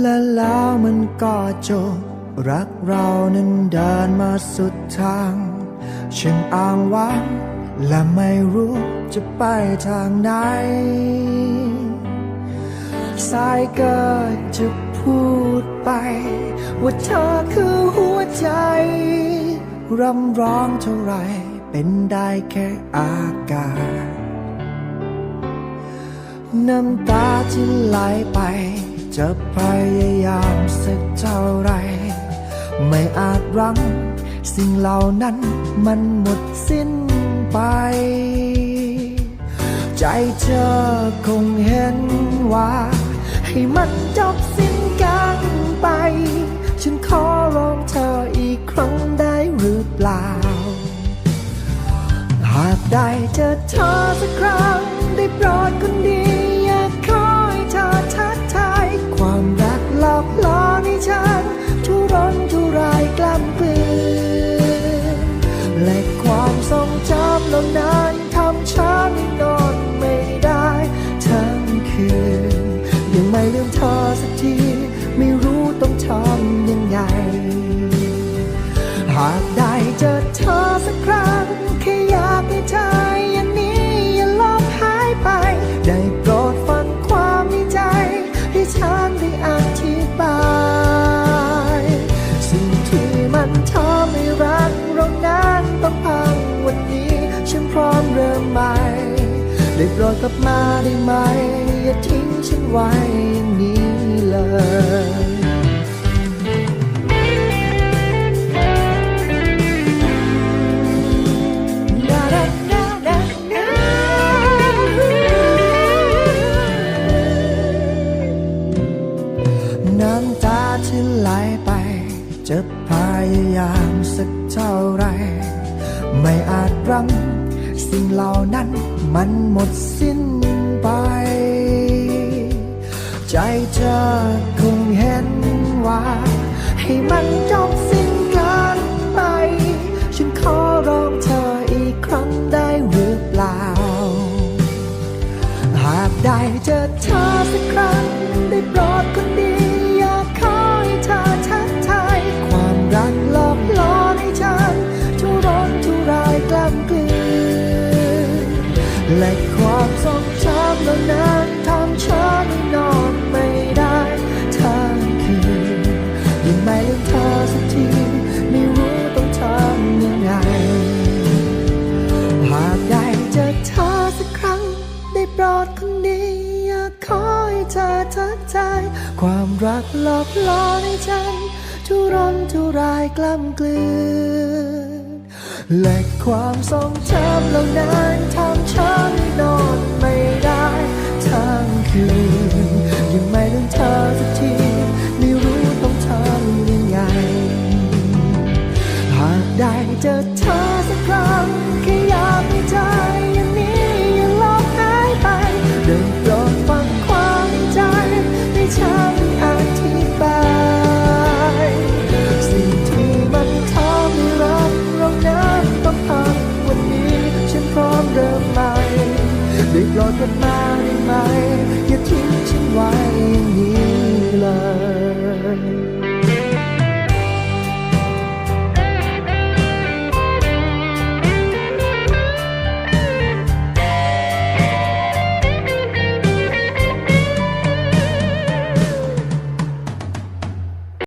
และแล้วมันก็จบ รักเรานั้นเดินมาสุดทาง ฉันอ้างว้างและไม่รู้จะไปทางไหนสายเกิดจะพูดไป ว่าเธอคือหัวใจ รำร้องเท่าไรเป็นได้แค่อากาศ น้ำตาที่ไหลไป จะพยายามสักเท่าไร ไม่อาจรั้ง สิ่งเหล่านั้นมันหมดสิ้นไป ใจเธอคงเห็นว่า ให้มันจบสิ้นกันไป ฉันขอร้องเธออีกครั้งได้หรือเปล่า หากได้เจอเธอสัก และความทรงจำเหล่านั้น ได้โปรดกลับมาได้ไหม อย่าทิ้งฉันไว้อย่างนี้เลยน้ำตาที่ไหลไป จะพยายามสักเท่าไร ไม่อาจรั้ง สิ่งเหล่านั้นมันหมดสิ้นไป ใจเธอคงเห็นว่า ให้มันจบสิ และความทรงจำเหล่านั้นทำฉันนอนไม่ได้ทั้งคืนยังไม่ลืมเธอสักทีไม่รู้ต้องทำยังไงหากได้เจอเธอสักครั้ง ได้โปรดคนดีอยากขอให้เธอทักทายความรักหลอกหลอนให้ฉันทุรนทุรายกล้ำกลืน และความทรงจำเหล่านั้นทำฉันนอนไม่ได้ทั้งคืนยังไม่ลืมเธอสักทีไม่รู้ต้องทำยังไง หากได้เจอเธอสักครั้ง